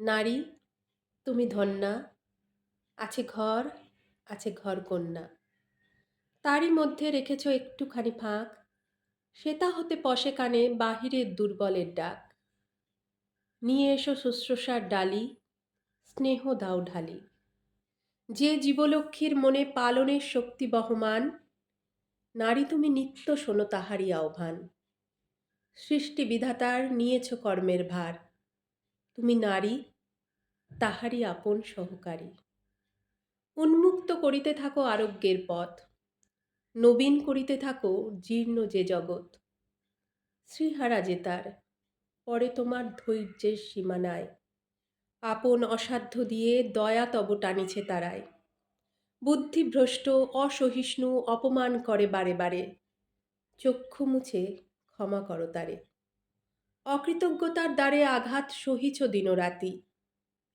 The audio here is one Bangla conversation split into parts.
নারী, তুমি ধন্যা, আছে ঘর আছে ঘর কন্যা। তারই মধ্যে রেখেছ একটুখানি ফাঁক সেটা হতে পশে কানে বাহিরের দুর্বলের ডাক। নিয়ে এসো শুশ্রূষার ডালি, স্নেহ দাও ঢালি। যে জীবলক্ষ্মীর মনে পালনের শক্তি বহমান, নারী তুমি নিত্য শোনো তাহারই আহ্বান। সৃষ্টি বিধাতার নিয়েছ কর্মের ভার। তুমি নারী, তাহারই আপন সহকারী। উন্মুক্ত করিতে থাকো আরোগ্যের পথ, নবীন করিতে থাকো জীর্ণ যে জগৎ। শ্রীহারা যে তার, পরে তোমার ধৈর্যের সীমানায়। আপন অসাধ্য দিয়ে দয়া তব টানিছে তারায়। বুদ্ধিভ্রষ্ট, অসহিষ্ণু, অপমান করে বারে বারে। চক্ষু মুছে ক্ষমা করো তারে। অকৃতজ্ঞতার দ্বারে আঘাত সহিছ দিনরাতি।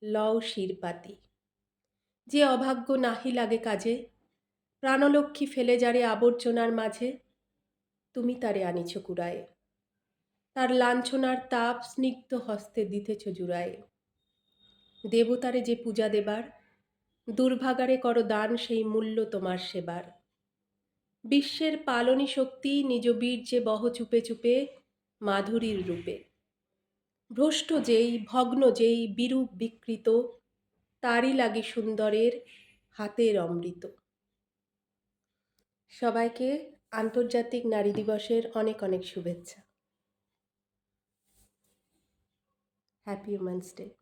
লও শিরপাতি। যে অভাগ্য নাহি লাগে কাজে, প্রাণলক্ষ্মী ফেলে যারে আবর্জনার মাঝে, তুমি তারে আনিছ কুড়ায়ে। তার লাঞ্ছনার তাপ স্নিগ্ধ হস্তে দিতেছ জুড়ায়ে। দেবতারে যে পূজা দেবার, দুর্ভাগারে কর দান সেই মূল্য তোমার সেবার। বিশ্বের পালনী শক্তি নিজ বীর্যে বহ চুপে চুপে মাধুরীর রূপে। ভ্রষ্ট যেই, ভগ্ন যেই বিরূপ বিকৃত, তারই লাগে সুন্দরের হাতের অমৃত। সবাইকে আন্তর্জাতিক নারী দিবসের অনেক অনেক শুভেচ্ছা। Happy women's day